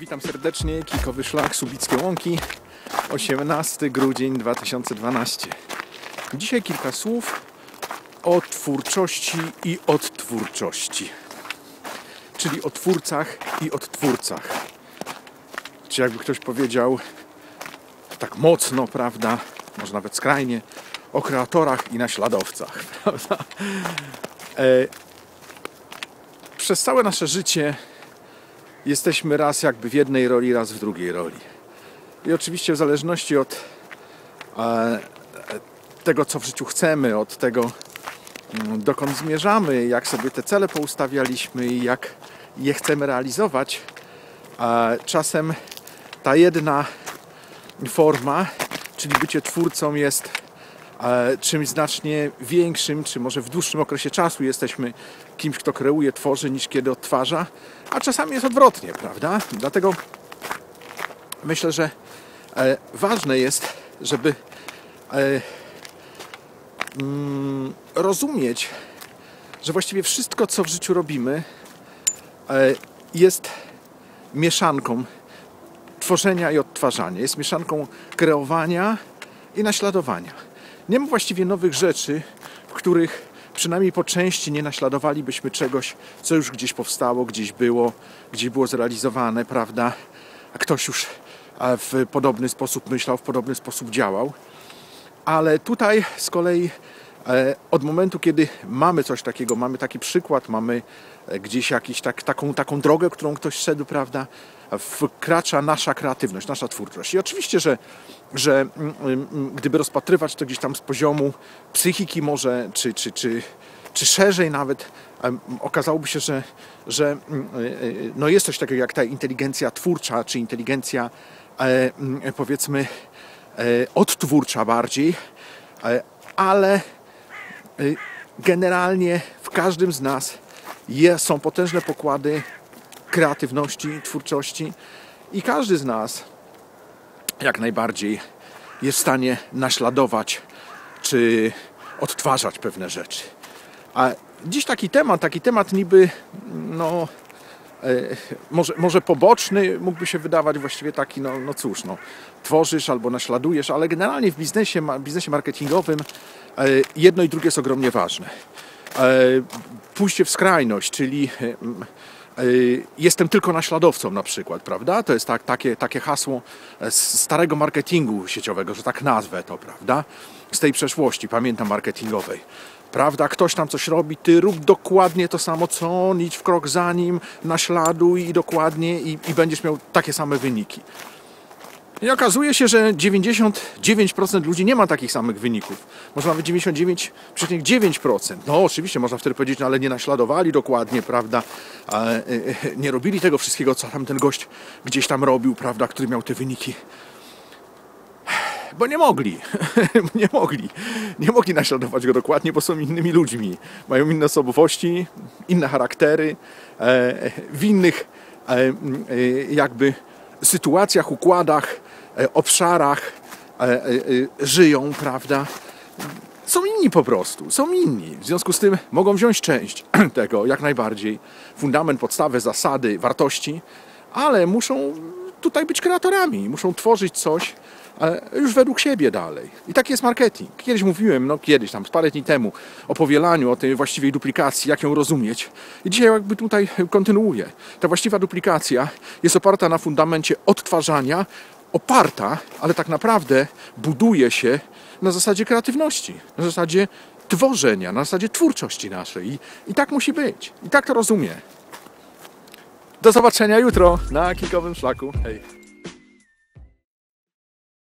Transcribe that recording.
Witam serdecznie, Kikowy Szlak, Subickie Łąki, 18 grudzień 2012. Dzisiaj kilka słów o twórczości i odtwórczości, czyli o twórcach i odtwórcach. Czy jakby ktoś powiedział tak mocno, prawda, może nawet skrajnie, o kreatorach i naśladowcach, prawda? E, przez całe nasze życie jesteśmy raz jakby w jednej roli, raz w drugiej roli. I oczywiście w zależności od e, tego, co w życiu chcemy, od tego, mm, dokąd zmierzamy, jak sobie te cele poustawialiśmy i jak je chcemy realizować, e, czasem ta jedna forma, czyli bycie twórcą jest e, czymś znacznie większym, czy może w dłuższym okresie czasu jesteśmy kimś, kto kreuje, tworzy, niż kiedy odtwarza, a czasami jest odwrotnie, prawda? Dlatego myślę, że e, ważne jest, żeby e, mm, rozumieć, że właściwie wszystko, co w życiu robimy, e, jest mieszanką tworzenia i odtwarzania. Jest mieszanką kreowania i naśladowania. Nie ma właściwie nowych rzeczy, w których przynajmniej po części nie naśladowalibyśmy czegoś, co już gdzieś powstało, gdzieś było, gdzieś było zrealizowane, prawda? A ktoś już w podobny sposób myślał, w podobny sposób działał. Ale tutaj z kolei od momentu, kiedy mamy coś takiego, mamy taki przykład, mamy e, gdzieś jakiś tak, taką, taką drogę, którą ktoś szedł, prawda, wkracza nasza kreatywność, nasza twórczość. I oczywiście, że, że mm, mm, gdyby rozpatrywać to gdzieś tam z poziomu psychiki może, czy, czy, czy, czy szerzej nawet, okazałoby się, że, że mm, y, no jest coś takiego jak ta inteligencja twórcza, czy inteligencja e, mm, powiedzmy e, odtwórcza bardziej, e, ale generalnie w każdym z nas jest, są potężne pokłady kreatywności, twórczości i każdy z nas jak najbardziej jest w stanie naśladować czy odtwarzać pewne rzeczy. A dziś taki temat, taki temat niby no może, może poboczny mógłby się wydawać właściwie taki, no, no cóż, no, tworzysz albo naśladujesz, ale generalnie w biznesie, biznesie marketingowym e, jedno i drugie jest ogromnie ważne. E, Pójście w skrajność, czyli e, e, jestem tylko naśladowcą na przykład, prawda? To jest tak, takie, takie hasło z starego marketingu sieciowego, że tak nazwę to, prawda? Z tej przeszłości, pamiętam marketingowej. Prawda, ktoś tam coś robi, ty rób dokładnie to samo co on, idź w krok za nim, naśladuj i dokładnie i, i będziesz miał takie same wyniki. I okazuje się, że 99% ludzi nie ma takich samych wyników. Może nawet 99,9%. No oczywiście można wtedy powiedzieć, no ale nie naśladowali dokładnie, prawda? E, e, nie robili tego wszystkiego, co tam ten gość gdzieś tam robił, prawda, który miał te wyniki. Bo nie mogli. nie mogli. Nie mogli naśladować go dokładnie, bo są innymi ludźmi. Mają inne osobowości, inne charaktery, e, w innych e, e, jakby sytuacjach, układach, obszarach żyją, prawda? Są inni po prostu, są inni. W związku z tym mogą wziąć część tego, jak najbardziej. Fundament, podstawę, zasady, wartości, ale muszą tutaj być kreatorami, muszą tworzyć coś już według siebie dalej. I tak jest marketing. Kiedyś mówiłem, no kiedyś, tam parę dni temu, o powielaniu, o tej właściwej duplikacji, jak ją rozumieć. I dzisiaj jakby tutaj kontynuuję. Ta właściwa duplikacja jest oparta na fundamencie odtwarzania, oparta, ale tak naprawdę buduje się na zasadzie kreatywności, na zasadzie tworzenia, na zasadzie twórczości naszej. I, i tak musi być. I tak to rozumiem. Do zobaczenia jutro na kikowym szlaku. Hej.